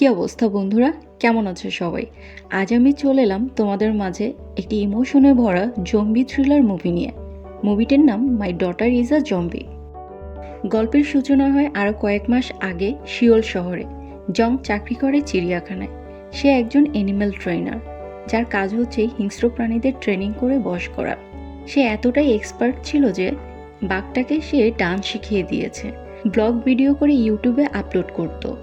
কি অবস্থা বন্ধুরা? কেমন আছে সবাই? আজ আমি চলে এলাম তোমাদের মাঝে একটি ইমোশনে ভরা জম্বি থ্রিলার মুভি নিয়ে। মুভিটির নাম my daughter is a zombie গল্পের সূচনা হয় আরও কয়েক মাস আগে শিওল শহরে, জং চাকরি করে চিড়িয়াখানায়। সে একজন অ্যানিম্যাল ট্রেনার যার কাজ হচ্ছে হিংস্র প্রাণীদের ট্রেনিং করে বশ করা। সে এতটাই এক্সপার্ট ছিল যে বাঘটাকে সে ডান্স শিখিয়ে দিয়েছে ব্লগ ভিডিও করে ইউটিউবে আপলোড করতো।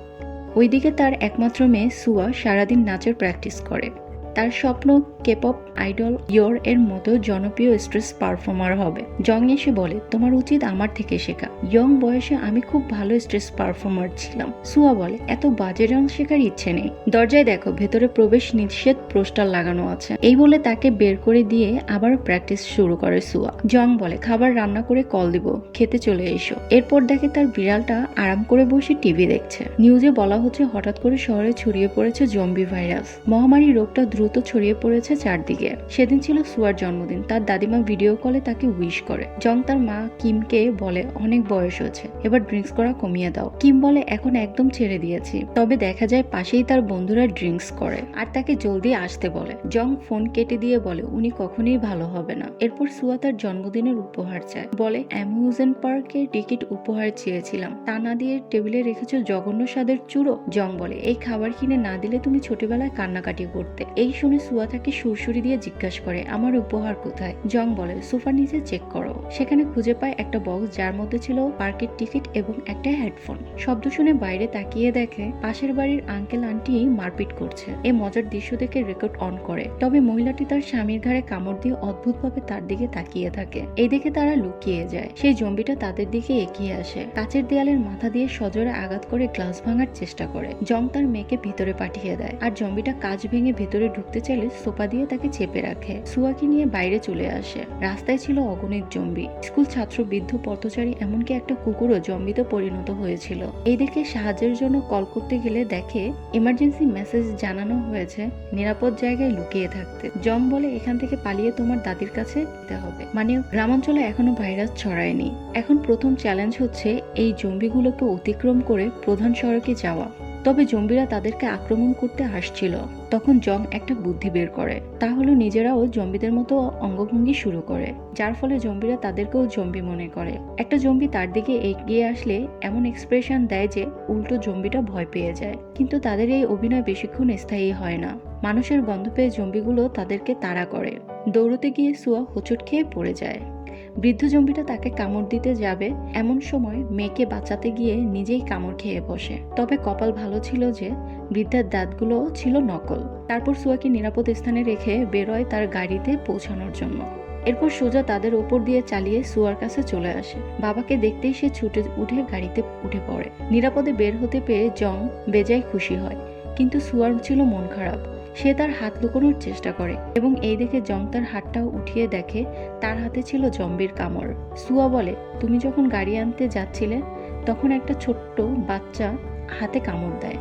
ওইদিকে তার একমাত্র মেয়ে সুয়া সারাদিন নাচের প্র্যাকটিস করে। তার স্বপ্ন কেপপ আইডল ইয়োর এর মতো জনপ্রিয় স্ট্রেস পারফর্মার হবে। জং এসে বলে, তোমার উচিত আমার থেকে শেখা। ইয়ং বয়সে আমি খুব ভালো স্ট্রেস পারফর্মার ছিলাম। সুয়া বলে, এত বাজে রং শেখার ইচ্ছে নেই। দরজায় দেখো, ভেতরে প্রবেশ নিষেধ পোস্টার লাগানো আছে। এই বলে তাকে বের করে দিয়ে আবার প্র্যাকটিস শুরু করে সুয়া। জং বলে, খাবার রান্না করে কল দিব। খেতে চলে এসো। এরপর দেখে তার বিড়ালটা আরাম করে বসে টিভি দেখছে। নিউজে বলা হচ্ছে, হঠাৎ করে শহরে ছড়িয়ে পড়েছে জম্বি ভাইরাস মহামারী রোগটা দ্রুত ছড়িয়ে পড়েছে চারদিকে। সেদিন ছিল সুয়ার জন্মদিন। তার দাদিমা ভিডিও কলে তাকে উইশ করে। জং তার মা কিমকে বলে, অনেক বয়স হয়েছে, এবার ড্রিঙ্কস করা কমিয়ে দাও। কিম বলে, এখন একদম ছেড়ে দিয়েছি। তবে দেখা যায়, পাশেই তার বন্ধুরা ড্রিঙ্কস করে আর তাকে জলদি আসতে বলে। জং ফোন কেটে দিয়ে বলে, উনি কখনোই ভালো হবে না। এরপর সুয়া তার জন্মদিনের উপহার চায়। বলে অ্যামিউজেন্ট পার্কে টিকিট উপহার চেয়েছিলাম। তা না দিয়ে টেবিলে রেখেছো জঘন্য স্বাদের চুড়ো? জং বলে, এই খাবার কিনে না দিলে তুমি ছোটবেলায় কান্নাকাটি করতে। এই শুনে সুয়া তাকে সুরসুরি দিয়ে জিজ্ঞাসা করে, আমার উপহার কোথায়? জং বলে, সোফার নিচে চেক করো। সেখানে খুঁজে পায় একটা বক্স যার মধ্যে ছিল পার্কের টিকিট এবং একটা হেডফোন। শব্দ শুনে বাইরে তাকিয়ে দেখে পাশের বাড়ির আঙ্কেল আন্টি মারপিট করছে। এই মজার দৃশ্য দেখে রেকর্ড অন করে। তবে মহিলাটি তার স্বামীর ঘাড়ে কামড় দিয়ে অদ্ভুতভাবে তার দিকে তাকিয়ে থাকে। এই দেখে তারা লুকিয়ে যায়। সেই জম্বিটা তাদের দিকে এগিয়ে আসে। কাচের দেয়ালের মাথা দিয়ে সজোরে আঘাত করে গ্লাস ভাঙার চেষ্টা করে। জং তার মেয়েকে ভিতরে পাঠিয়ে দেয়। আর জম্বিটা কাজ ভেঙে ভেতরে ঢুকতে চাইলে সোফা দিয়ে তাকে চেপে রাখে। সুয়াকে নিয়ে বাইরে চলে আসে। রাস্তায় ছিল অগণিত জম্বি। স্কুল ছাত্র বৃদ্ধ পথচারী এমনকি একটা কুকুরও জম্বিতে পরিণত হয়েছিল। দেখে সাহায্যের জন্য কল করতে গেলে দেখে ইমার্জেন্সি মেসেজ জানানো হয়েছে, নিরাপদ জায়গায় লুকিয়ে থাকতে। জম বলে, এখান থেকে পালিয়ে তোমার দাদির কাছে যেতে হবে। মানে গ্রামাঞ্চলে এখনও ভাইরাস ছড়ায়নি। এখন প্রথম চ্যালেঞ্জ হচ্ছে এই জম্বিগুলোকে অতিক্রম করে প্রধান সড়কে যাওয়া। তবে জম্বিরা তাদেরকে আক্রমণ করতে আসছিল। তখন জং একটা বুদ্ধি বের করে। তা হলো নিজেরাও জম্বিদের মতো অঙ্গভঙ্গি শুরু করে, যার ফলে জম্বিরা তাদেরকেও জম্বি মনে করে। একটা জম্বি তার দিকে এগিয়ে আসলে এমন এক্সপ্রেশন দেয় যে উল্টো জম্বিটা ভয় পেয়ে যায়। কিন্তু তাদের এই অভিনয় বেশিক্ষণ স্থায়ী হয় না। মানুষের গন্ধ পেয়ে জম্বিগুলো তাদেরকে তাড়া করে। দৌড়তে গিয়ে সুয়া হোঁচট খেয়ে পড়ে যায়। বৃদ্ধ জম্বিটা তাকে কামড় দিতে যাবে এমন সময় মেয়েকে বাঁচাতে গিয়ে নিজেই কামড় খেয়ে বসে। তবে কপাল ভালো ছিল যে বৃদ্ধার দাঁতগুলো ছিল নকল। তারপর সুয়াকে নিরাপদ স্থানে রেখে বেরোয় তার গাড়িতে পৌঁছানোর জন্য। এরপর সোজা তাদের ওপর দিয়ে চালিয়ে সুয়ার কাছে চলে আসে। বাবাকে দেখতেই সে ছুটে উঠে গাড়িতে উঠে পড়ে। নিরাপদে বের হতে পেরে জং বেজায় খুশি হয়। কিন্তু সুয়ার ছিল মন খারাপ। সে তার হাত লুকোনোর চেষ্টা করে এবং এই দেখে জং তার হাতটাও উঠিয়ে দেখে তার হাতে ছিল জম্বির কামড়। সুয়া বলে, তুমি যখন গাড়ি আনতে যাচ্ছিলে, তখন একটা ছোট্ট বাচ্চা হাতে কামড় দেয়।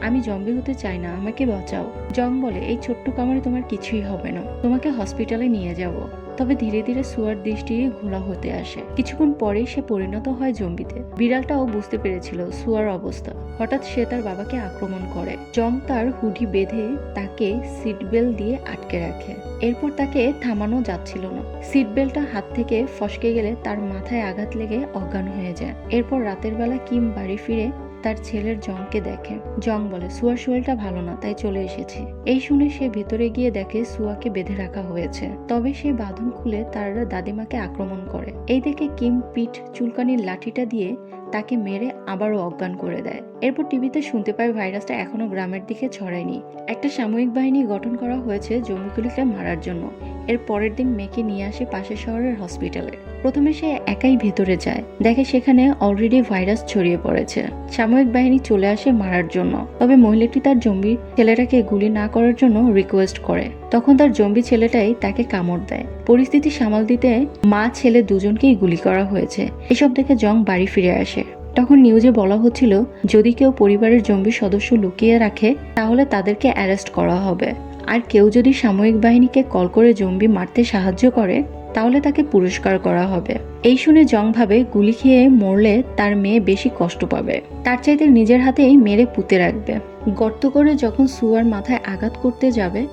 আমি জম্বি হতে চাই না, আমাকে বাঁচাও। জং বলে, এই ছোট্ট কামড়ে তোমার কিছুই হবে না। তোমাকে হসপিটালে নিয়ে যাব। তবে ধীরে ধীরে সুয়ার দৃষ্টি ঘোলা হতে আসে। কিছুক্ষণ পরেই সে পরিণত হয় জম্বিতে। বিড়ালটাও বুঝতে পেরেছিল সুয়ার অবস্থা। হঠাৎ সে তার বাবাকে আক্রমণ করে। জং তার হুডি বেঁধে তাকে সিট বেল্ট দিয়ে আটকে রাখে। এরপর তাকে থামানো যাচ্ছিল না। সিট বেল্টটা হাত থেকে ফসকে গেলে তার মাথায় আঘাত লেগে অজ্ঞান হয়ে যায়। এরপর রাতের বেলা কিম বাড়ি ফিরে তার ছেলের জংকে দেখে। জং বলে, সুয়ার শরীরটা ভালো না, তাই চলে এসেছি। এই শুনে সে ভেতরে গিয়ে দেখে সুয়াকে বেঁধে রাখা হয়েছে। তবে সে বাঁধন খুলে তার দাদিমাকে আক্রমণ করে। এই দেখে কিম পিঠ চুলকানির লাঠিটা দিয়ে তাকে মেরে আবারও অজ্ঞান করে দেয়। এরপর টিভিতে শুনতে পায়, ভাইরাসটা এখনও গ্রামের দিকে ছড়ায়নি। একটা সাময়িক বাহিনী গঠন করা হয়েছে জম্বিগুলিকে মারার জন্য। এর পরের দিন মেয়েকে নিয়ে আসে পাশের শহরের হসপিটালে। প্রথমে সে একাই ভেতরে যায়। দেখে সেখানে অলরেডি ভাইরাস ছড়িয়ে পড়েছে। সাময়িক বাহিনী চলে আসে মারার জন্য। তবে মহিলাটি তার জম্বি ছেলেটাকে গুলি না করার জন্য রিকোয়েস্ট করে। তখন তার জম্বি ছেলেটাই তাকে কামড় দেয়। পরিস্থিতি সামাল দিতে মা ছেলে দুজনকেই গুলি করা হয়েছে। এসব দেখে জং বাড়ি ফিরে আসে। তখন নিউজে বলা হচ্ছিল, যদি কেউ পরিবারের জম্বি সদস্য লুকিয়ে রাখে, তাহলে তাদেরকে অ্যারেস্ট করা হবে। আর কেউ যদি সাময়িক বাহিনীকে কল করে জম্বি মারতে সাহায্য করে, তাহলে তাকে পুরস্কার করা হবে। এই শুনে জং ভাবে গুলি খেয়ে মরলে তার মেয়ে বেশি কষ্ট পাবে। তার চাইতে নিজের হাতেই মেরে পুঁতে রাখবে। গর্ত করে যখন সুয়ার মাথায় আঘাত করতে যাবে,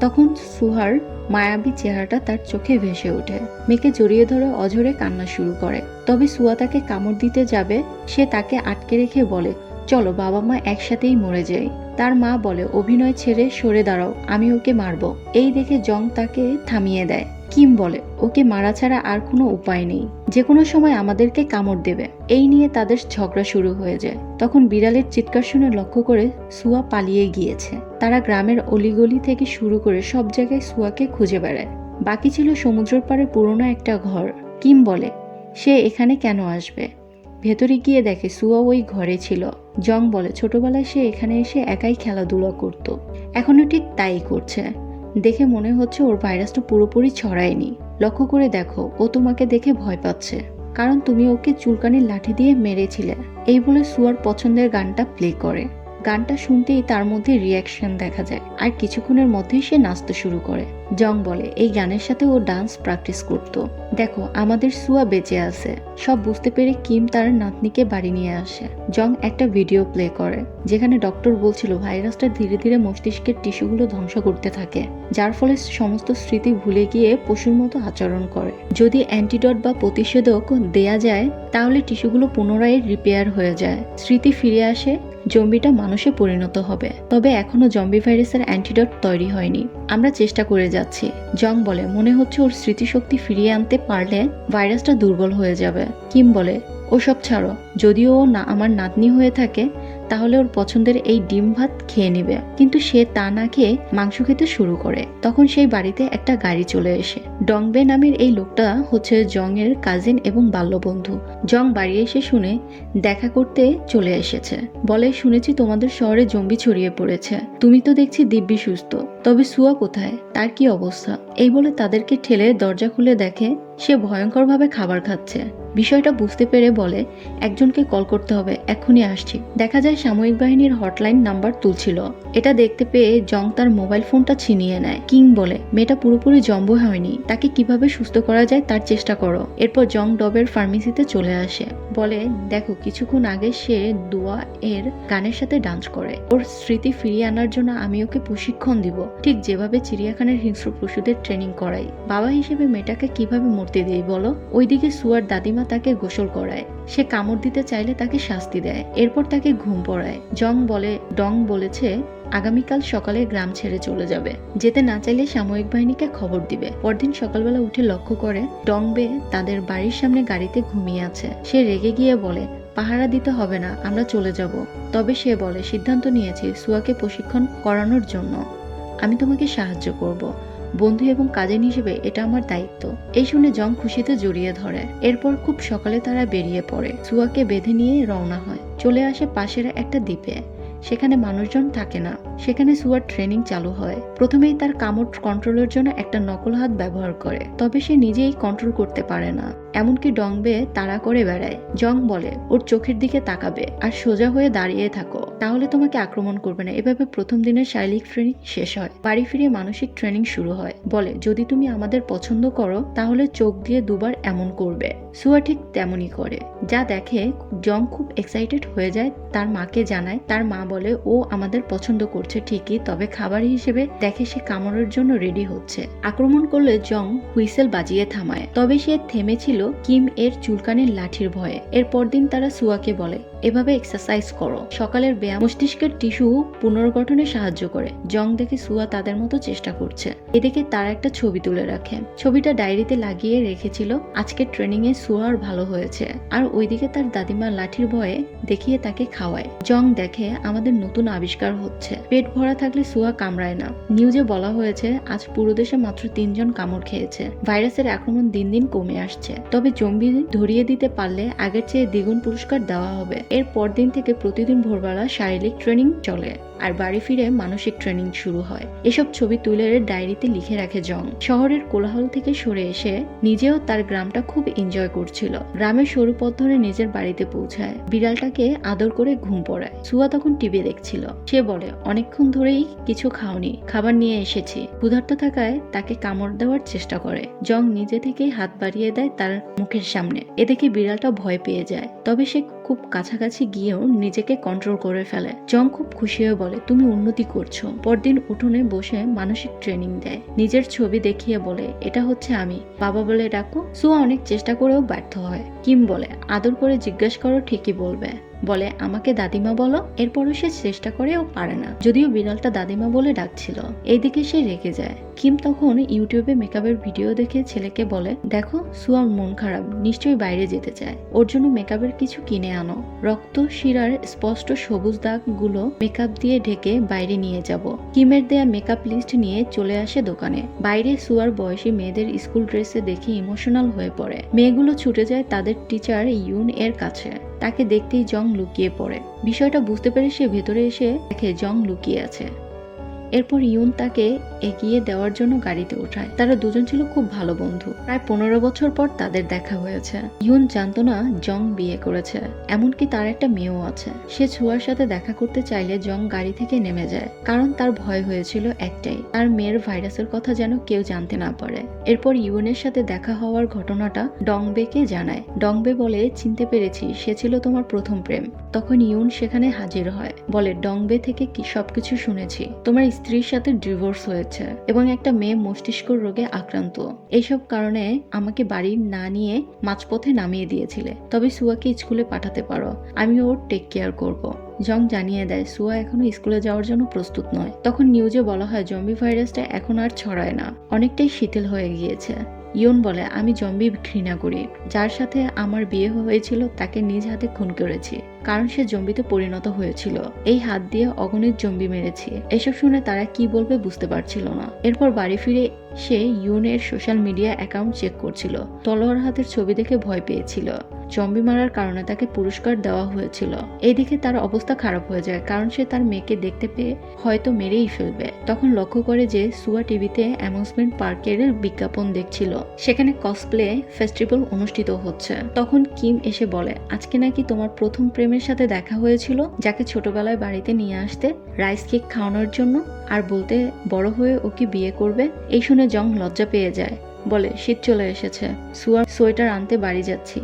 তখন সুহার মায়াবী চেহারাটা তার চোখে ভেসে ওঠে। মেয়েকে জড়িয়ে ধরে অঝরে কান্না শুরু করে। তবে সুয়া তাকে কামড় দিতে যাবে, সে তাকে আটকে রেখে বলে চলো বাবা মা একসাথেই মরে যাই। তার মা বলে, অভিনয় ছেড়ে সরে দাঁড়াও, আমি ওকে মারবো। এই দেখে জং তাকে থামিয়ে দেয়। কিম বলে, ওকে মারা ছাড়া আর কোনো উপায় নেই। যে কোনো সময় আমাদেরকে কামড় দেবে। এই নিয়ে তাদের ঝগড়া শুরু হয়ে যায়। তখন বিড়ালের চিৎকার শুনে লক্ষ্য করে সুয়া পালিয়ে গিয়েছে। তারা গ্রামের অলিগলি থেকে শুরু করে সব জায়গায় সুয়াকে খুঁজে বেড়ায়। বাকি ছিল সমুদ্রের পাড়ে পুরনো একটা ঘর। কিম বলে, সে এখানে কেন আসবে? ভেতরে গিয়ে দেখে সুয়া ওই ঘরে ছিল। জং বলে, ছোটবেলায় সে এখানে এসে একাই খেলাধুলা করত। এখনও ঠিক তাই করছে। দেখে মনে হচ্ছে ওর ভাইরাসটা পুরোপুরি ছড়ায়নি। লক্ষ্য করে দেখো, ও তোমাকে দেখে ভয় পাচ্ছে। কারণ তুমি ওকে চুলকানির লাঠি দিয়ে মেরেছিলে। এই বলে সুয়ার পছন্দের গানটা প্লে করে। গানটা শুনতেই তার মধ্যে রিয়াকশন দেখা যায়। আর কিছুক্ষণের মধ্যেই সে নাচতে শুরু করে। জং বলে, এই গানের সাথে ও ডান্স প্র্যাকটিস করত। দেখো, আমাদের সুয়া বেঁচে আছে। সব বুঝতে পেরে কিম তার নাতনিকে বাড়ি নিয়ে আসে জং একটা ভিডিও প্লে করে, যেখানে ডক্টর বলছিল ভাইরাসটা ধীরে ধীরে মস্তিষ্কের টিস্যুগুলো ধ্বংস করতে থাকে, যার ফলে সমস্ত স্মৃতি ভুলে গিয়ে পশুর মতো আচরণ করে। যদি অ্যান্টিডট বা প্রতিষেধক দেয়া যায়, তাহলে টিস্যুগুলো পুনরায় রিপেয়ার হয়ে যায়। স্মৃতি ফিরে আসে জম্বিটা মানুষে পরিণত হবে। তবে এখনও জম্বি ভাইরাসের অ্যান্টিডট তৈরি হয়নি। আমরা চেষ্টা করে যাচ্ছি। জং বলে, মনে হচ্ছে ওর স্মৃতিশক্তি ফিরিয়ে আনতে পারলে ভাইরাসটা দুর্বল হয়ে যাবে। কিম বলে, ওসব ছাড়ো, যদিও ও না, আমার নাতনি হয়ে থাকে তাহলে ওর পছন্দের এই ডিম ভাত খেয়ে নেবে। কিন্তু সে তা না খেয়ে মাংস খেতে শুরু করে। তখন সেই বাড়িতে একটা গাড়ি চলে এসে। ডংবে নামের এই লোকটা হচ্ছে জং এর কাজিন এবং বাল্যবন্ধু। জং বাড়ি এসে শুনে দেখা করতে চলে এসেছে। বলে, শুনেছি তোমাদের শহরে জম্বি ছড়িয়ে পড়েছে। তুমি তো দেখছি দিব্যি সুস্থ। তবে সুয়া কোথায়? তার কি অবস্থা? এই বলে তাদেরকে ঠেলে দরজা খুলে দেখে সে ভয়ঙ্করভাবে খাবার খাচ্ছে। বিষয়টা বুঝতে পেরে বলে, একজনকে কল করতে হবে এক্ষুনি আসছি। দেখা যায় সাময়িক বাহিনীর হটলাইন নাম্বার তুলছিল। এটা দেখতে পেয়ে জং তার মোবাইল ফোনটা ছিনিয়ে নেয়। কিং বলে, মেয়েটা পুরোপুরি জম্ব হয়নি, তাকে কীভাবে সুস্থ করা যায় তার চেষ্টা করো। এরপর জং ডবের ফার্মেসিতে চলে আসে। বলে, দেখো, কিছুক্ষণ আগে সে দোয়া এর গানের সাথে ডান্স করে। ওর স্মৃতি ফিরিয়ে আনার জন্য আমি ওকে প্রশিক্ষণ দিব। ঠিক যেভাবে চিড়িয়াখানার হিংস্র পশুদের ট্রেনিং করাই। বাবা হিসেবে মেয়েটাকে কীভাবে মরতে দেই বলো? ওইদিকে সুয়ার দাদিমা তাকে গোসল করায়। সে কামড় দিতে চাইলে তাকে শাস্তি দেয়। এরপর তাকে ঘুম পড়ায়। জং বলে, ডং বলেছে, আগামীকাল সকালে গ্রাম ছেড়ে চলে যাবে। যেতে না চাইলে সাময়িক বাহিনীকে খবর দিবে। পরদিন সকালবেলা উঠে লক্ষ্য করে ডংবে তাদের বাড়ির সামনে গাড়িতে ঘুমিয়ে আছে। সে রেগে গিয়ে বলে, পাহারা দিতে হবে না, আমরা চলে যাব। তবে সে বলে, সিদ্ধান্ত নিয়েছি, সুয়াকে প্রশিক্ষণ করানোর জন্য। আমি তোমাকে সাহায্য করব। বন্ধু এবং কাজিন হিসেবে এটা আমার দায়িত্ব। এই শুনে জং খুশিতে জড়িয়ে ধরে। এরপর খুব সকালে তারা বেরিয়ে পড়ে। সুয়াকে বেঁধে নিয়ে রওনা হয়। চলে আসে পাশের একটা দ্বীপে। সেখানে মানুষজন থাকে না। সেখানে সুয়ার ট্রেনিং চালু হয়। প্রথমেই তার কামড় কন্ট্রোলের জন্য একটা নকল হাত ব্যবহার করে। তবে সে নিজেই কন্ট্রোল করতে পারে না। এমনকি ডংবে তাড়া করে বেড়ায়। জং বলে, ওর চোখের দিকে তাকাবে আর সোজা হয়ে দাঁড়িয়ে থাকো। তাহলে তোমাকে আক্রমণ করবে না। এভাবে প্রথম দিনের শারীরিক ট্রেনিং শেষ হয়। বাড়ি ফিরে মানসিক ট্রেনিং শুরু হয়। বলে, যদি তুমি আমাদের পছন্দ করো, তাহলে চোখ দিয়ে দুবার এমন করবে। সুয়া ঠিক তেমনই করে। যা দেখে জং খুব এক্সাইটেড হয়ে যায়, তার মাকে জানায়। তার মা বলে, ও আমাদের পছন্দ করছে ঠিকই, তবে খাবার হিসেবে দেখে সে কামড়ের জন্য রেডি হচ্ছে। আক্রমণ করলে জং হুইসেল বাজিয়ে থামায়। তবে সে থেমেছিল কিম এর চুলকানের লাঠির ভয়ে। এর পরদিন তারা সুয়াকে বলে এভাবে এক্সারসাইজ করো। সকালের ব্যায়াম মস্তিষ্কের টিস্যু পুনর্গঠনে সাহায্য করে। জং দেখে সুয়া তাদের মতো চেষ্টা করছে। এদিকে তার একটা ছবি তুলে রাখে। ছবিটা ডায়েরিতে লাগিয়ে রেখেছিল। আজকের ট্রেনিং এ সুয়ার ভালো হয়েছে। আর ওইদিকে তার দাদিমা লাঠির ভয়ে দেখিয়ে তাকে খাওয়ায়। জং দেখে আমাদের নতুন আবিষ্কার হচ্ছে। পেট ভরা থাকলে সুয়া কামড়ায় না। নিউজে বলা হয়েছে, আজ পুরো দেশে মাত্র তিনজন কামড় খেয়েছে। ভাইরাসের আক্রমণ দিন দিন কমে আসছে। তবে জম্বি ধরিয়ে দিতে পারলে আগের চেয়ে দ্বিগুণ পুরস্কার দেওয়া হবে। এর পরদিন থেকে প্রতিদিন ভোরবেলা শারীরিক ট্রেনিং চলে আর বাড়ি ফিরে মানসিক ট্রেনিং শুরু হয়। এসব ছবি তুলে ডায়েরিতে লিখে রাখে জং। শহরের কোলাহল থেকে সরে এসে নিজেও তার গ্রামটা খুব এনজয় করছিল। গ্রামের সরু পথ ধরে নিজের বাড়িতে পৌঁছায়। বিড়ালটাকে আদর করে ঘুম পড়ায়। সুয়া তখন টিভি দেখছিল। সে বলে, অনেকক্ষণ ধরেই কিছু খাওনি। খাবার নিয়ে এসেছি। ক্ষুধার্ত থাকায় তাকে কামড় দেওয়ার চেষ্টা করে। জং নিজে থেকেই হাত বাড়িয়ে দেয় তার মুখের সামনে। এদিকে বিড়ালটা ভয় পেয়ে যায়। তবে সে খুব কাছাকাছি গিয়েও নিজেকে কন্ট্রোল করে ফেলে। জং খুব খুশি হয়ে বলে, তুমি উন্নতি করছ। পরদিন উঠোনে বসে মানসিক ট্রেনিং দেয়। নিজের ছবি দেখিয়ে বলে, এটা হচ্ছে আমি। বাবা বলে, ডাকো। সুয়া অনেক চেষ্টা করেও ব্যর্থ হয়। কিম বলে, আদর করে জিজ্ঞেস করো, ঠিকই বলবে। বলে, আমাকে দাদিমা বলো, এরপরও সে চেষ্টা করে ও পারে না। যদিও বিড়ালটা দাদিমা বলে ডাকছিল। এইদিকে সে রেগে যায়। কিম তখন ইউটিউবে মেকআপের ভিডিও দেখে ছেলেকে বলে, দেখো, সুয়ার মন খারাপ, নিশ্চয়ই বাইরে যেতে চায়। ওর জন্য মেকআপের কিছু কিনে আনো। রক্ত, শিরার স্পষ্ট সবুজ দাগগুলো মেকআপ দিয়ে ঢেকে বাইরে নিয়ে যাব। কিমের দেয়া মেকআপ লিস্ট নিয়ে চলে আসে দোকানে। বাইরে সুয়ার বয়সী মেয়েদের স্কুল ড্রেসে দেখে ইমোশনাল হয়ে পড়ে। মেয়েগুলো ছুটে যায় তাদের টিচার ইউন এর কাছে। তাকে দেখতেই জং লুকিয়ে পড়ে। বিষয়টা বুঝতে পেরে সে ভেতরে এসে দেখে জং লুকিয়ে আছে। এরপর ইউন তাকে এগিয়ে দেওয়ার জন্য গাড়িতে ওঠায়। তারা দুজন ছিল খুব ভালো বন্ধু। প্রায় পনেরো বছর পর তাদের দেখা হয়েছে। ইউন জানতো না জং বিয়ে করেছে, এমনকি তার একটা মেয়েও আছে। সে ছুয়ার সাথে দেখা করতে চাইলে জং গাড়ি থেকে নেমে যায়, কারণ তার ভয় হয়েছিল একটাই, তার মেয়ের ভাইরাসের কথা যেন কেউ জানতে না পারে। এরপর ইউনের সাথে দেখা হওয়ার ঘটনাটা ডংবেকে জানায়। ডংবে বলে, চিনতে পেরেছি, সে ছিল তোমার প্রথম প্রেম। তখন ইউন সেখানে হাজির হয়, বলে, ডংবে থেকে কি সবকিছু শুনেছি। তোমার স্ত্রীর সাথে ডিভোর্স হয়েছে এবং একটা মেয়ে মস্তিষ্ক রোগে আক্রান্ত। এইসব কারণে আমাকে বাড়ি না নিয়ে মাঝপথে নামিয়ে দিয়েছিলে। তবে সুয়াকে স্কুলে পাঠাতে পারো। আমি ওর টেক কেয়ার করব। জং জানিয়ে দেয়, সুয়া এখনও স্কুলে যাওয়ার জন্য প্রস্তুত নয়। তখন নিউজে বলা হয়, জম্বি ভাইরাসটা এখন আর ছড়ায় না। অনেকটাই শিথিল হয়ে গিয়েছে। ইয়ন বলে, আমি জম্বি ঘৃণা করি। যার সাথে আমার বিয়ে হয়েছিল, তাকে নিজ হাতে খুন করেছি। কারণ সে জম্বিতে পরিণত হয়েছিল। এই হাত দিয়ে অগণিত জম্বি মেরেছি। এসব শুনে তারা কি বলবে বুঝতে পারছিল না। এরপর বাড়ি ফিরে সে ইউনের সোশ্যাল মিডিয়া অ্যাকাউন্ট চেক করছিল। তলোয়ার হাতের ছবি দেখে ভয় পেয়েছিল। জম্বি মারার কারণে তাকে পুরস্কার দেওয়া হয়েছিল। এইদিকে তার অবস্থা খারাপ হয়ে যায় কারণ সে তার মেয়েকে দেখতে পেয়ে হয়তো মেরেই ফেলবে। তখন লক্ষ্য করে যে সুয়া টিভিতে অ্যামিউজমেন্ট পার্কের বিজ্ঞাপন দেখছিল। সেখানে কসপ্লে ফেস্টিভ্যাল অনুষ্ঠিত হচ্ছে। তখন কিম এসে বলে, আজকে নাকি তোমার প্রথম প্রেমের সাথে দেখা হয়েছিল, যাকে ছোটবেলায় বাড়িতে নিয়ে আসতে, রাইস কেক খাওয়ানোর জন্য, আর বলতে বড় হয়ে ও কি বিয়ে করবে, এই শুনে জং লজ্জা পেয়ে যায়। বলে, শীত চলে এসেছে। সুয়ার সোয়েটার আনতে বাড়ি যাচ্ছি।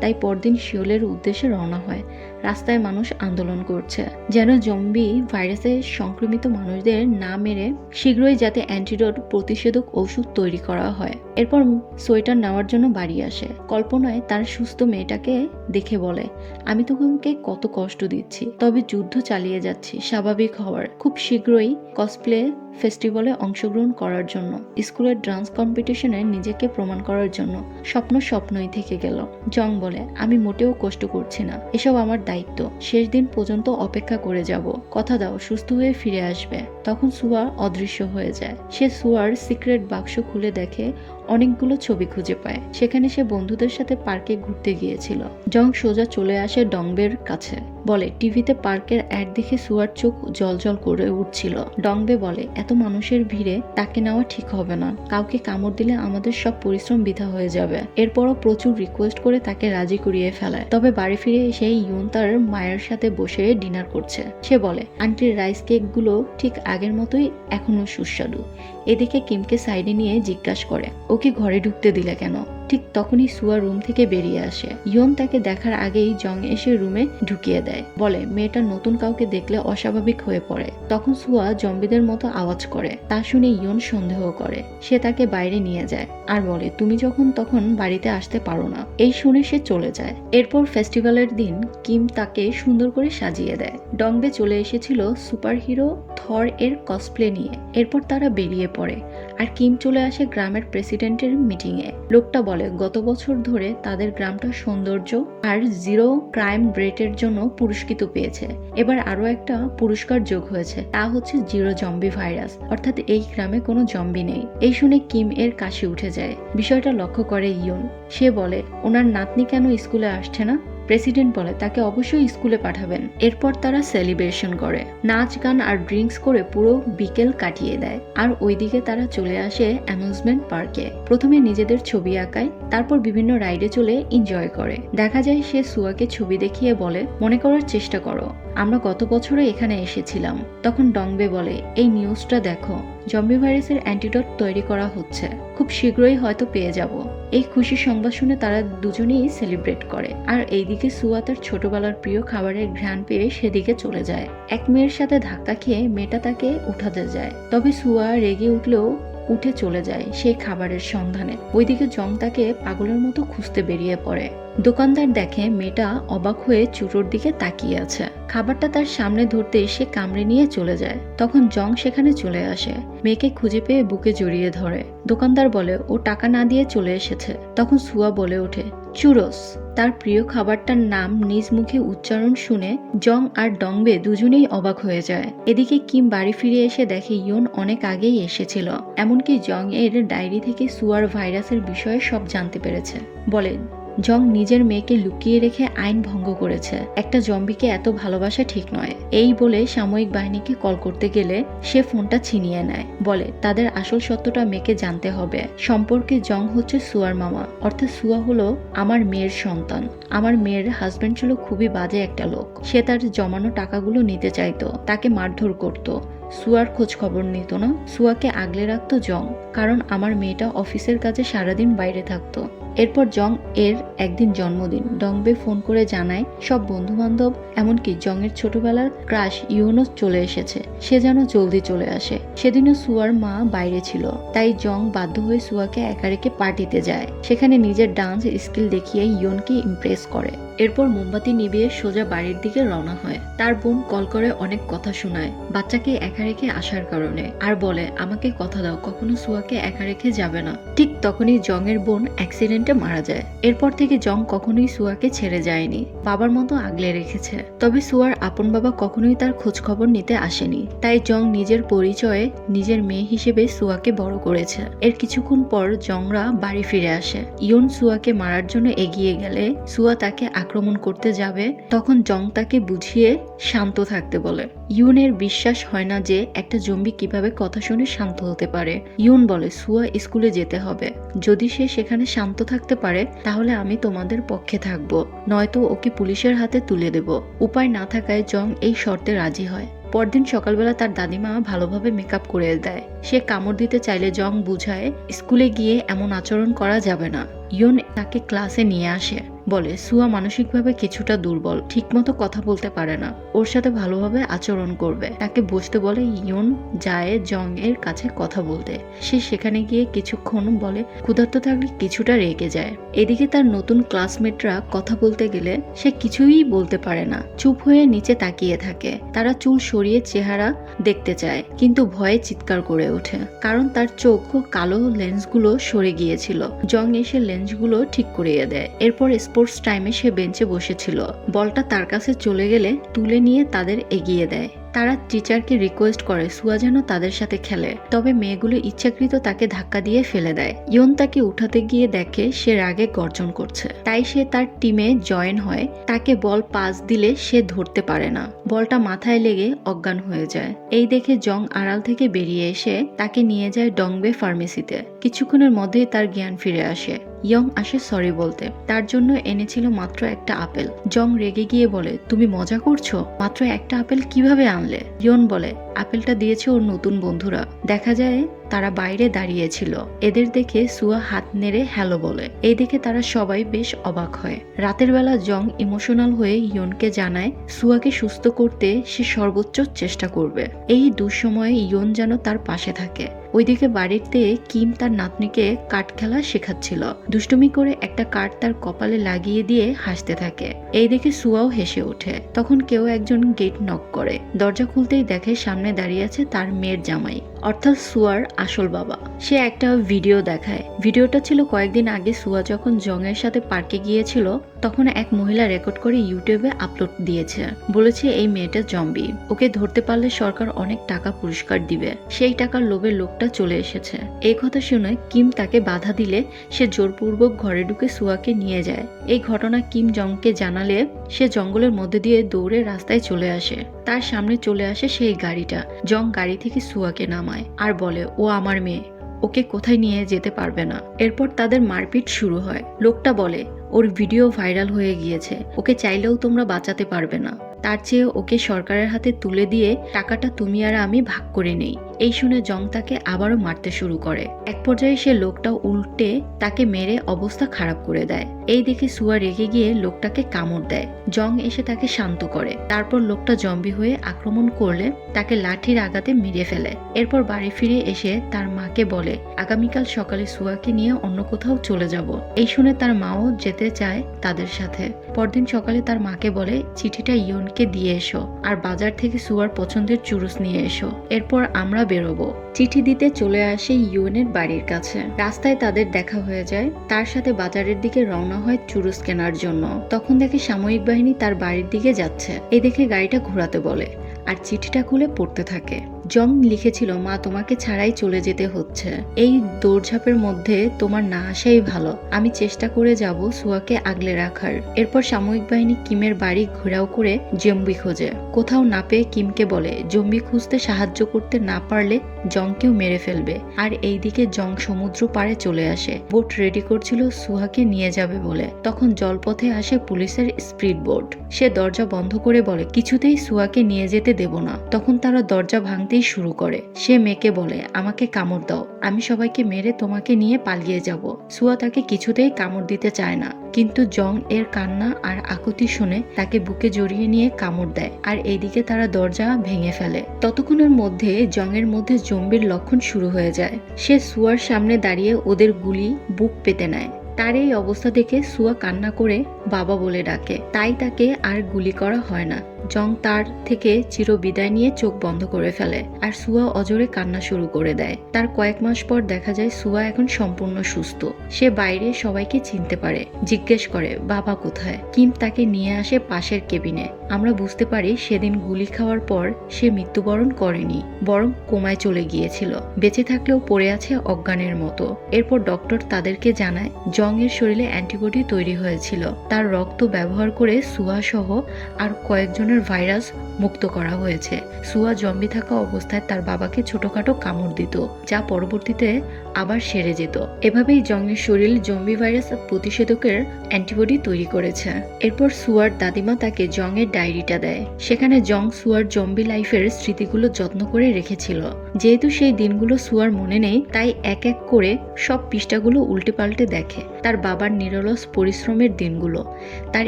তাই পরদিন শিওলের উদ্দেশ্যে রওনা হয়। রাস্তায় মানুষ আন্দোলন করছে। যেন জম্বি ভাইরাসে সংক্রমিত মানুষদের না মেরে শীঘ্রই যাতে অ্যান্টিডোট প্রতিষেধক ওষুধ তৈরি করা হয়। এরপর সোয়েটার নেওয়ার জন্য বাড়ি আসে। কল্পনায় তার সুস্থ মেয়েটাকে দেখে বলে, আমি তোমাকে কত কষ্ট দিচ্ছি, তবে যুদ্ধ চালিয়ে যাচ্ছি, স্বাভাবিক হওয়ার। খুব শীঘ্রই কসপ্লে ফেস্টিভ্যালে অংশগ্রহণ করার জন্য, স্কুলের ডান্স কম্পিটিশনে নিজেকে প্রমাণ করার জন্য। স্বপ্ন স্বপ্নই থেকে গেল। জং বলে, আমি মোটেও কষ্ট করছি না। এসব আমার দায়িত্ব। শেষ দিন পর্যন্ত অপেক্ষা করে যাব। কথা দাও, সুস্থ হয়ে ফিরে আসবে। তখন সুয়া অদৃশ্য হয়ে যায়। সে সুয়ার সিক্রেট বাক্স খুলে দেখে অনেকগুলো ছবি খুঁজে পায়। সেখানে সে বন্ধুদের সাথে পার্কে ঘুরতে গিয়েছিল। জং সোজা চলে আসে ডংবের কাছে। বলে, টিভিতে পার্কের অ্যাড দেখে সুয়ার চোখ জলজল করে উঠছিল। ডংবে বলে, এত মানুষের ভিড়ে তাকে নেওয়া ঠিক হবে না। কাউকে কামড় দিলে আমাদের সব পরিশ্রম বৃথা হয়ে যাবে। এরপরও প্রচুর রিকোয়েস্ট করে তাকে রাজি করিয়ে ফেলায়। তবে বাড়ি ফিরে এসে ইউন তার মায়ের সাথে বসে ডিনার করছে। সে বলে, আন্টির রাইস কেকগুলো ঠিক আগের মতোই এখনও সুস্বাদু। এদিকে কিমকে সাইডে নিয়ে জিজ্ঞাসা করে ওকে ঘরে ঢুকতে দিলে কেন? ঠিক তখনই সুয়া রুম থেকে বেরিয়ে আসে। ইয়ন তাকে দেখার আগেই জং এসে রুমে ঢুকিয়ে দেয়। বলে, মেয়েটা নতুন কাউকে দেখলে অস্বাভাবিক হয়ে পড়ে। তখন সুয়া জম্বিদের মতো আওয়াজ করে। তা শুনে ইয়ন সন্দেহ করে। সে তাকে বাইরে নিয়ে যায় আর বলে, তুমি যখন তখন বাড়িতে আসতে পারো না। এই শুনে সে চলে যায়। এরপর ফেস্টিভ্যালের দিন কিম তাকে সুন্দর করে সাজিয়ে দেয়। ডংবে চলে এসেছিল সুপারহিরো থর এর কসপ্লে নিয়ে। এরপর তারা বেরিয়ে পড়ে। আর কিম চলে আসে গ্রামের প্রেসিডেন্টের মিটিংয়ে। লোকটা বলে, গত বছর ধরে তাদের গ্রামটা সৌন্দর্য আর জিরো ক্রাইম রেটের জন্য পুরস্কৃত পেয়েছে। এবার আরও একটা পুরস্কার যোগ হয়েছে, তা হচ্ছে জিরো জম্বি ভাইরাস। অর্থাৎ এই গ্রামে কোনো জম্বি নেই। এই শুনে কিম এর কাশি উঠে যায়। বিষয়টা লক্ষ্য করে ইয়ন। সে বলে, ওনার নাতনি কেন স্কুলে আসছে না? প্রেসিডেন্ট বলে তাকে অবশ্যই স্কুলে পাঠাবেন। এরপর তারা সেলিব্রেশন করে। নাচ, গান আর ড্রিঙ্কস করে পুরো বিকেল কাটিয়ে দেয়। আর ওইদিকে তারা চলে আসে অ্যামিউজমেন্ট পার্কে। প্রথমে নিজেদের ছবি আঁকায়, তারপর বিভিন্ন রাইডে চলে এনজয় করে। দেখা যায় সে সুয়াকে ছবি দেখিয়ে বলে, মনে করার চেষ্টা করো। আমরা গত বছরে এখানে এসেছিলাম। তখন ডংবে বলে, এই নিউজটা দেখো। জম্বি ভাইরাসের অ্যান্টিডট তৈরি করা হচ্ছে। খুব শীঘ্রই হয়তো পেয়ে যাব। এই খুশির সংবাদ শুনে তারা দুজনেই সেলিব্রেট করে। আর এইদিকে সুয়া তার ছোটবেলার প্রিয় খাবারের ঘ্রাণ পেয়ে সেদিকে চলে যায়। এক মেয়ের সাথে ধাক্কা খেয়ে মেয়েটা তাকে উঠাতে যায়। তবে সুয়া রেগে উঠলেও উঠে চলে যায় সেই খাবারের সন্ধানে। ওইদিকে জং তাকে পাগলের মতো খুঁজতে বেরিয়ে পড়ে। দোকানদার দেখে মেয়েটা অবাক হয়ে চুটোর দিকে তাকিয়ে আছে। খাবারটা তার সামনে ধরতে সে কামড়ে নিয়ে চলে যায়। তখন জং সেখানে চলে আসে। মেয়েকে খুঁজে পেয়ে বুকে জড়িয়ে ধরে। দোকানদার বলে, ও টাকা না দিয়ে চলে এসেছে। তখন সুয়া বলে ওঠে, চুরোস। তার প্রিয় খাবারটার নাম নিজ মুখে উচ্চারণ শুনে জং আর ডংবে দুজনেই অবাক হয়ে যায়। এদিকে কিম বাড়ি ফিরে এসে দেখে ইয়ন অনেক আগেই এসেছিল। এমনকি জং এর ডায়েরি থেকে সুয়ার ভাইরাসের বিষয়ে সব জানতে পেরেছে। বলে জং নিজের মেয়েকে লুকিয়ে রেখে আইন ভঙ্গ করেছে। একটা জম্বিকে এত ভালোবাসা ঠিক নয়। এই বলে সাময়িক বাহিনীকে কল করতে গেলে সে ফোনটা ছিনিয়ে নেয়। বলে, তাদের আসল সত্যটা মেয়েকে জানতে হবে। সম্পর্কে জং হচ্ছে সুয়ার মামা। অর্থাৎ সুয়া হলো আমার মেয়ের সন্তান। আমার মেয়ের হাজবেন্ড ছিল খুবই বাজে একটা লোক। সে তার জমানো টাকাগুলো নিতে চাইতো। তাকে মারধর করতো। সুয়ার খোঁজ খবর নিত না। সুয়াকে আগলে রাখতো জং। কারণ আমার মেয়েটা অফিসের কাজে সারাদিন বাইরে থাকতো। এরপর জং এর একদিন জন্মদিন। ডংবে ফোন করে জানায়, সব বন্ধু বান্ধব এমনকি জং এর ছোটবেলার ক্রাশ ইউনো চলে এসেছে। সে যেন জলদি চলে আসে। সেদিনও সুয়ার মা বাইরে ছিল। তাই জং বাধ্য হয়ে সুয়াকে একা রেখে পার্টিতে যায়। সেখানে নিজের ডান্স স্কিল দেখিয়ে ইয়নকে ইমপ্রেস করে। এরপর মোমবাতি নিভিয়ে সোজা বাড়ির দিকে রওনা হয়। তার বোন কল করে অনেক কথা শোনায়, বাচ্চাকে একা রেখে আসার কারণে, আর বলে, আমাকে কথা দাও, কখনো সুয়াকে একা রেখে যাবে না। ঠিক তখনই জংয়ের বোন অ্যাক্সিডেন্টে মারা যায়। এরপর থেকে জং কখনোই সুয়াকে ছেড়ে যায়নি, বাবার মতো আগলে রেখেছে। তবে সুয়ার আপন বাবা কখনোই তার খোঁজ খবর নিতে আসেনি। তাই জং নিজের পরিচয়ে নিজের মেয়ে হিসেবে সুয়াকে বড় করেছে। এর কিছুক্ষণ পর জংরা বাড়ি ফিরে আসে। ইয়ন সুয়াকে মারার জন্য এগিয়ে গেলে সুয়া তাকে আক্রমণ করতে যাবে, তখন জং তাকে বুঝিয়ে শান্ত থাকতে বলে। ইউনের বিশ্বাস হয় না যে একটা জম্বি কীভাবে কথা শুনে শান্ত হতে পারে। ইউন বলে, সুয়া, স্কুলে যেতে হবে। যদি সে সেখানে শান্ত থাকতে পারে, তাহলে আমি তোমাদের পক্ষে থাকব। নয়তো ওকে পুলিশের হাতে তুলে দেব। উপায় না থাকায় জং এই শর্তে রাজি হয়। পরদিন সকালবেলা তার দাদিমা ভালোভাবে মেকআপ করে দেয়। সে কামড় দিতে চাইলে জং বুঝায়, স্কুলে গিয়ে এমন আচরণ করা যাবে না। ইয়ন তাকে ক্লাসে নিয়ে আসে। বলে, সুয়া মানসিকভাবে কিছুটা দুর্বল, ঠিকমতো কথা বলতে পারে না। ওর সাথে ভালোভাবে আচরণ করবে। তাকে বসতে বলে, ইয়ন যায় জং এর কাছে কথা বলতে। সে সেখানে গিয়ে কিছুক্ষণ বলে, ক্ষুধার্ত থাকলে কিছুটা রেগে যায়। এদিকে তার নতুন ক্লাসমেটরা কথা বলতে গেলে, সে কিছুই বলতে পারে না। চুপ হয়ে নিচে তাকিয়ে থাকে। তারা চুল সরিয়ে চেহারা দেখতে চায়, কিন্তু ভয়ে চিৎকার করে ওঠে, কারণ তার চোখ কালো লেন্সগুলো সরে গিয়েছিল। জং এসে লেন্সগুলো ঠিক করিয়ে দেয়। এরপর স্পোর্টস টাইমে সে বেঞ্চে বসেছিল। বলটা তার কাছে চলে গেলে তুলে নিয়ে তাদের এগিয়ে দেয়। তারা টিচারকে রিকোয়েস্ট করে সুয়া যেন তাদের সাথে খেলে। তবে মেয়েগুলো ইচ্ছাকৃত তাকে ধাক্কা দিয়ে ফেলে দেয়। ইয়ন তাকে উঠাতে গিয়ে দেখে সে রাগে গর্জন করছে। তাই সে তার টিমে জয়েন হয়। তাকে বল পাস দিলে সে ধরতে পারে না। বলটা মাথায় লেগে অজ্ঞান হয়ে যায়। এই দেখে জং আড়াল থেকে বেরিয়ে এসে তাকে নিয়ে যায় ডংবে ফার্মেসিতে। কিছুক্ষণের মধ্যেই তার জ্ঞান ফিরে আসে। ইয়ং আসে সরি বলতে। তার জন্য এনেছিল মাত্র একটা আপেল। জং রেগে গিয়ে বলে, তুমি মজা করছ? মাত্র একটা আপেল কীভাবে আনলে? ইয়ন বলে, আপেলটা দিয়েছে ওর নতুন বন্ধুরা। দেখা যায় তারা বাইরে দাঁড়িয়েছিল। এদের দেখে সুয়া হাত নেড়ে হ্যালো বলে। এই দেখে তারা সবাই বেশ অবাক হয়। রাতের বেলা জং ইমোশনাল হয়ে ইয়নকে জানায়, সুয়াকে সুস্থ করতে সে সর্বোচ্চ চেষ্টা করবে। এই দুঃসময়ে ইয়ন যেন তার পাশে থাকে। ওইদিকে বাড়িতে কিম তার নাতনিকে কাঠ খেলা শেখাচ্ছিল। দুষ্টুমি করে একটা কাঠ তার কপালে লাগিয়ে দিয়ে হাসতে থাকে। এই দেখে সুয়াও হেসে ওঠে। তখন কেউ একজন গেট নক করে। দরজা খুলতেই দেখে সামনে দাঁড়িয়ে আছে তার মেয়ের জামাই। অর্থাৎ সুয়ার আসল বাবা। সে একটা ভিডিও দেখায়। ভিডিওটা ছিল কয়েকদিন আগে সুয়া যখন জংয়ের সাথে পার্কে গিয়েছিল, তখন এক মহিলা রেকর্ড করে ইউটিউবে আপলোড দিয়েছে। বলেছে, এই মেয়েটা জম্বি। ওকে ধরতে পারলে সরকার অনেক টাকা পুরস্কার দিবে। সেই টাকার লোভে লোকটা চলে এসেছে। এই কথা শুনে কিম তাকে বাধা দিলে সে জোরপূর্বক ঘরে ঢুকে সুয়াকে নিয়ে যায়। এই ঘটনা কিম জংকে জানালে সে জঙ্গলের মধ্যে দিয়ে দৌড়ে রাস্তায় চলে আসে। তার সামনে চলে আসে সেই গাড়িটা। জং গাড়ি থেকে সুয়াকে নামায় আর বলে, ও আমার মেয়ে, ওকে কোথায় নিয়ে যেতে পারবে না? এরপর তাদের মারপিট শুরু হয়। লোকটা বলে, ওর ভিডিও ভাইরাল হয়ে গিয়েছে, ওকে চাইলেও তোমরা বাঁচাতে পারবে না। তার চেয়ে ওকে সরকারের হাতে তুলে দিয়ে টাকাটা তুমি আর আমি ভাগ করে নেই। এই শুনে জং তাকে আবারও মারতে শুরু করে। এক পর্যায়ে সে লোকটা উল্টে তাকে মেরে অবস্থা খারাপ করে দেয়। এই দেখে সুয়া রেগে গিয়ে লোকটাকে কামড় দেয়। জং এসে তাকে শান্ত করে। তারপর লোকটা জম্বি হয়ে আক্রমণ করলে তাকে লাঠির আঘাতে মেরে ফেলে। এরপর বাড়ি ফিরে এসে তার মাকে বলে, আগামীকাল সকালে সুয়াকে নিয়ে অন্য কোথাও চলে যাব এই শুনে তার মাও যেতে চায় তাদের সাথে। পরদিন সকালে তার মাকে বলে, চিঠিটা ইয়নকে দিয়ে এসো। আর বাজার থেকে সুয়ার পছন্দের চুরুস নিয়ে এসো। এরপর আমরা বেরোবো। চিঠি দিতে চলে আসে ইউনের বাড়ির কাছে। রাস্তায় তাদের দেখা হয়ে যায়। তার সাথে বাজারের দিকে রওনা হয় চুরুস কেনার জন্য। তখন দেখে সাময়িক বাহিনী তার বাড়ির দিকে যাচ্ছে। এ দেখে গাড়িটা ঘোরাতে বলে। আর চিঠিটা খুলে পড়তে থাকে। জং লিখেছিল, মা, তোমাকে ছাড়াই চলে যেতে হচ্ছে। এই দৌড়ঝাঁপের মধ্যে তোমার না আসাই ভালো। আমি চেষ্টা করে যাব সুয়াকে আগলে রাখার। এরপর সাময়িক বাহিনী কিমের বাড়ি ঘোরাও করে জম্বি খোঁজে। কোথাও না পেয়ে কিমকে বলে, জম্বি খুঁজতে সাহায্য করতে না পারলে জংকেও মেরে ফেলবে। আর এইদিকে জং সমুদ্র পাড়ে চলে আসে। বোট রেডি করছিল সুহাকে নিয়ে যাবে বলে। তখন জলপথে আসে পুলিশের স্পিড বোট। সে দরজা বন্ধ করে বলে, কিছুতেই সুয়াকে নিয়ে যেতে দেব না। তখন তারা দরজা ভাঙতেই শুরু করে। সে মেয়েকে বলে, আমাকে কামড় দাও। আমি সবাইকে মেরে তোমাকে নিয়ে পালিয়ে যাব। সুয়া তাকে কিছুতেই কামড় দিতে চায় না। কিন্তু জং এর কান্না আর আকুতি শুনে তাকে বুকে জড়িয়ে নিয়ে কামড় দেয় আর এইদিকে তারা দরজা ভেঙে ফেলে। ততক্ষণের মধ্যে জংয়ের মধ্যে জম্বির লক্ষণ শুরু হয়ে যায়। সে সুয়ার সামনে দাঁড়িয়ে ওদের গুলি বুক পেতে নেয়। তার এই অবস্থা দেখে সুয়া কান্না করে বাবা বলে ডাকে। তাই তাকে আর গুলি করা হয় না। জং তার থেকে চির বিদায় নিয়ে চোখ বন্ধ করে ফেলে আর সুয়া অজরে কান্না শুরু করে দেয়। তার কয়েক মাস পর দেখা যায় সুয়া এখন সম্পূর্ণ সুস্থ। সে বাইরে সবাইকে চিনতে পারে, জিজ্ঞেস করে, বাবা কোথায়? কিম তাকে নিয়ে আসে পাশের কেবিনে। আমরা বুঝতে পারি সেদিন গুলি খাওয়ার পর সে মৃত্যুবরণ করেনি, বরং কোমায় চলে গিয়েছিল। বেঁচে থাকলেও পড়ে আছে অজ্ঞানের মতো। এরপর ডক্টর তাদেরকে জানায় জং এর শরীরে অ্যান্টিবডি তৈরি হয়েছিল। তার রক্ত ব্যবহার করে সুয়া সহ আর কয়েকজনের ভাইরাস মুক্ত করা হয়েছে। সুয়া জম্বি থাকা অবস্থায় তার বাবাকে ছোটখাটো কামড় দিত, যা পরবর্তীতে আবার সেরে যেত। এভাবেই জংয়ের শরীর জম্বি ভাইরাস প্রতিষেধকের অ্যান্টিবডি তৈরি করেছে। এরপর সুয়ার দাদিমা তাকে জংয়ের ডায়েরিটা দেয়। সেখানে জং সুয়ার জম্বি লাইফের স্মৃতিগুলো যত্ন করে রেখেছিল। যেহেতু সেই দিনগুলো সুয়ার মনে নেই, তাই এক এক করে সব পৃষ্ঠাগুলো উল্টে পাল্টে দেখে। তার বাবার নিরলস পরিশ্রমের দিনগুলো। তার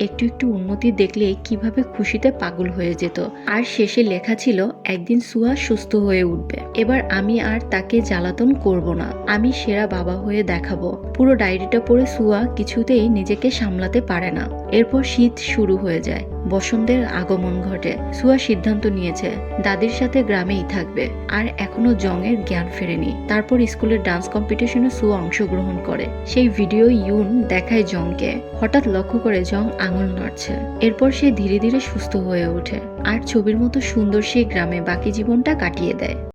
একটু একটু উন্নতি দেখলে কীভাবে খুশিতে পাগল হয়ে যেত। আর শেষে লেখা ছিল, একদিন সুয়া সুস্থ হয়ে উঠবে। এবার আমি আর তাকে জ্বালাতন করব না। আমি সেরা বাবা হয়ে দেখাবো পুরো ডায়েরিটা পড়ে সুয়া কিছুতেই নিজেকে সামলাতে পারে না। এরপর শীত শুরু হয়ে যায়। বসন্তের আগমন ঘটে। সুয়া সিদ্ধান্ত নিয়েছে, দাদির সাথে গ্রামেই থাকবে। আর এখনও জং এর জ্ঞান ফেরেনি। তারপর স্কুলের ডান্স কম্পিটিশনে সুয়া অংশগ্রহণ করে। সেই ভিডিও ইউন দেখায় জংকে। হঠাৎ লক্ষ্য করে জং আঙুল নড়ছে। এরপর সে ধীরে ধীরে সুস্থ হয়ে ওঠে। আর ছবির মতো সুন্দর সেই গ্রামে বাকি জীবনটা কাটিয়ে দেয়।